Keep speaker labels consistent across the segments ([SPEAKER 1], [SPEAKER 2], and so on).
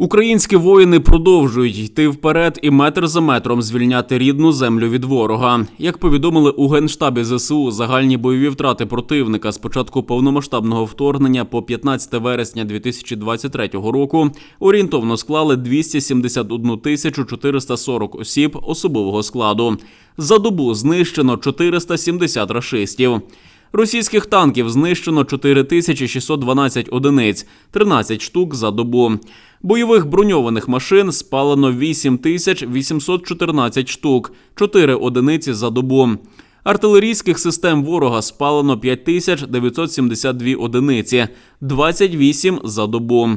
[SPEAKER 1] Українські воїни продовжують йти вперед і метр за метром звільняти рідну землю від ворога. Як повідомили у генштабі ЗСУ, загальні бойові втрати противника з початку повномасштабного вторгнення по 15 вересня 2023 року орієнтовно склали 271 тисячу 440 осіб особового складу. За добу знищено 470 рашистів. Російських танків знищено 4612 одиниць, 13 штук за добу. Бойових броньованих машин спалено 8814 штук, 4 одиниці за добу. Артилерійських систем ворога спалено 5972 одиниці, 28 за добу.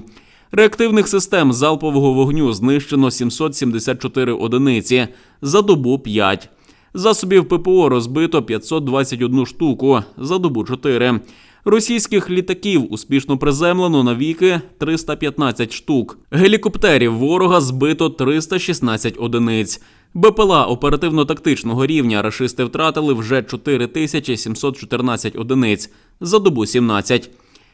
[SPEAKER 1] Реактивних систем залпового вогню знищено 774 одиниці, за добу 5. Засобів ППО розбито 521 штуку, за добу 4. Російських літаків успішно приземлено навіки 315 штук. Гелікоптерів ворога збито 316 одиниць. БПЛА оперативно-тактичного рівня рашисти втратили вже 4714 одиниць, за добу 17.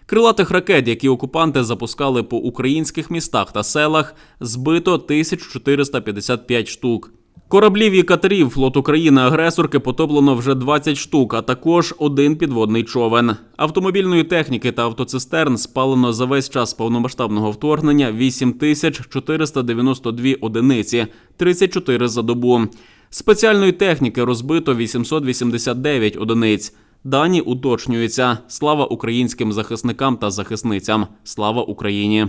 [SPEAKER 1] Крилатих ракет, які окупанти запускали по українських містах та селах, збито 1455 штук. Кораблів і катерів флот України-агресорки потоплено вже 20 штук, а також один підводний човен. Автомобільної техніки та автоцистерн спалено за весь час повномасштабного вторгнення 8492 одиниці, 34 за добу. Спеціальної техніки розбито 889 одиниць. Дані уточнюються. Слава українським захисникам та захисницям. Слава Україні!